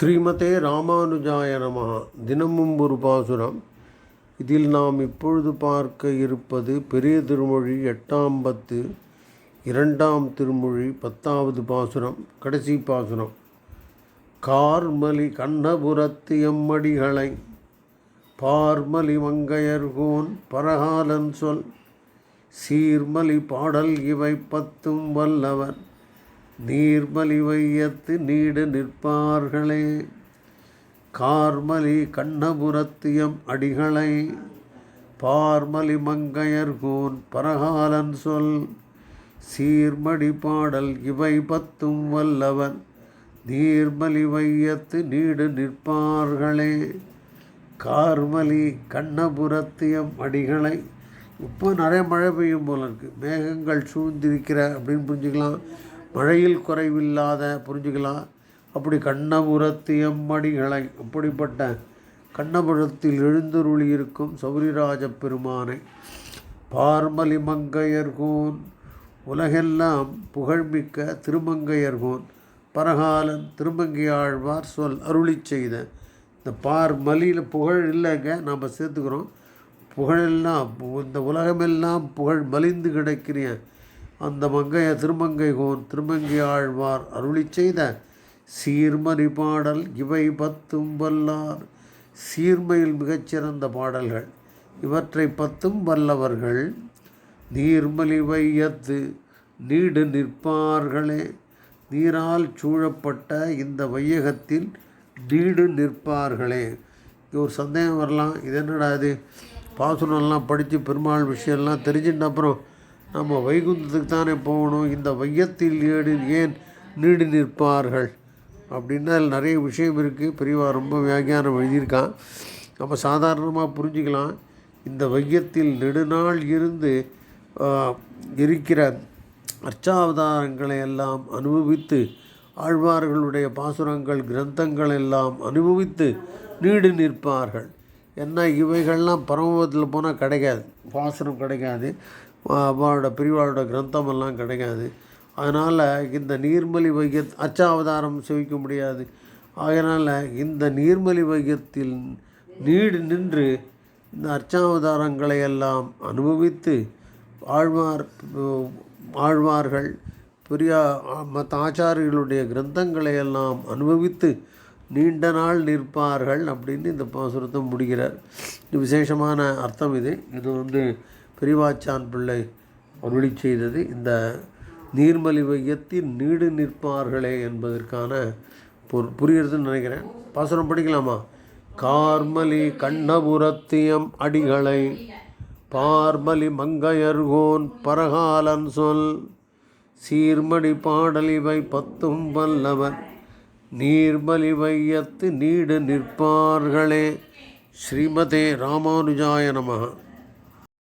ஸ்ரீமதே ராமானுஜாய நமஹ. தினமும் ஒரு பாசுரம். இதில் நாம் இப்பொழுது பார்க்க இருப்பது பெரிய திருமொழி எட்டாம் பத்து இரண்டாம் திருமொழி பத்தாவது பாசுரம் கடைசி பாசுரம். கார்மலி கண்ணபுரத்து எம்மடிகளை பார்மலி மங்கையர்கோன் பரகாலன் சொல் சீர்மலி பாடல் இவை பத்தும் வல்லவர். நீர்மலி வையத்து நீடு நிற்பார்களே. கார்மலி கண்ணபுரத்தியம் அடிகளை பார்மலி மங்கையர்கோன் பரகாலன் சொல். சீர்மடி பாடல் இவை பத்தும் வல்லவன் நீர்மலி வையத்து நீடு நிற்பார்களே. கார்மலி கண்ணபுரத்தியம் அடிகளை இப்போ நிறைய மழை பெய்யும் போல இருக்குது மேகங்கள் சூழ்ந்திருக்கிற அப்படின்னு புரிஞ்சுக்கலாம். மழையில் குறைவில்லாத புரிஞ்சுக்கலாம் அப்படி கண்ணபுரத்தியம்மடிகளை அப்படிப்பட்ட கண்ணபுரத்தில் எழுந்தருளி இருக்கும் சௌரிராஜ பெருமானை பார்மலி மங்கையர்கோன் உலகெல்லாம் புகழ்மிக்க திருமங்கையர்கோன் பரகாலன் திருமங்கையாழ்வார் சொல் அருளி செய்த. இந்த பார் மலியில் புகழ் இல்லைங்க நாம் சேர்த்துக்கிறோம். புகழெல்லாம் இந்த உலகமெல்லாம் புகழ் மலிந்து கிடைக்கிறேன் அந்த மங்கைய திருமங்கை கோன் திருமங்கை ஆழ்வார் அருளி செய்த சீர்மறி பாடல் இவை பத்தும் வல்லார். சீர்மையில் மிகச்சிறந்த பாடல்கள். இவற்றை பத்தும் வல்லவர்கள் நீர்மலி வையத்து நீடு நிற்பார்களே. நீரால் சூழப்பட்ட இந்த வையகத்தில் நீடு நிற்பார்களே. இங்கே ஒரு சந்தேகம் வரலாம். இது என்னடா இது? பாசுரம்லாம் படித்து பெருமாள் விஷயம்லாம் தெரிஞ்சுட்டு அப்புறம் நம்ம வைகுந்தத்துக்கு தானே போகணும்? இந்த வையத்தில் ஏடு ஏன் நீடு நிற்பார்கள்? அப்படின்னா அதில் நிறைய விஷயம் இருக்குது பெரியவா ரொம்ப வியாக்கியானம் எழுதியிருக்கான். நம்ம சாதாரணமாக புரிஞ்சுக்கலாம். இந்த வையத்தில் நெடுநாள் இருந்து இருக்கிற அர்ச்சாவதாரங்களை எல்லாம் அனுபவித்து ஆழ்வார்களுடைய பாசுரங்கள் கிரந்தங்கள் எல்லாம் அனுபவித்து நீடு நிற்பார்கள். என்ன இவைகள்லாம் பரமபதத்தில் போனால் கிடைக்காது. பாசுரம் கிடைக்காது. அவளோட பிரிவாளோட கிரந்தமெல்லாம் கிடைக்காது. அதனால் இந்த நீர்மலி வைய அச்சாவதாரம் செவிக்க முடியாது. அதனால் இந்த நீர்மலி வையத்தில் நீடு நின்று இந்த அர்ச்சாவதாரங்களை எல்லாம் அனுபவித்து ஆழ்வார் ஆழ்வார்கள் பெரிய மற்ற ஆச்சாரியர்களுடைய கிரந்தங்களை எல்லாம் அனுபவித்து நீண்ட நாள் நிற்பார்கள் அப்படின்னு இந்த பாசுரத்தை முடிகிறார் விசேஷமான அர்த்தம் இது. இது வந்து பெரியவாச்சான் பிள்ளை அருளி செய்தது இந்த நீர்மலி வையத்தில் நீடு நிற்பார்களே என்பதற்கான பொரு புரியுறதுன்னு நினைக்கிறேன். பாசுரம் படிக்கலாமா? கார்மலி கண்ணபுரத்தியம் அடிகளை பார்மலி மங்கையர்கோன் பரகாலன் சொல் சீர்மடி பாடலிவை பத்தும் வல்லவர் நீர்மலி வையத்து நீடு நிற்பார்களே. ஸ்ரீமதே ராமானுஜாய நமகா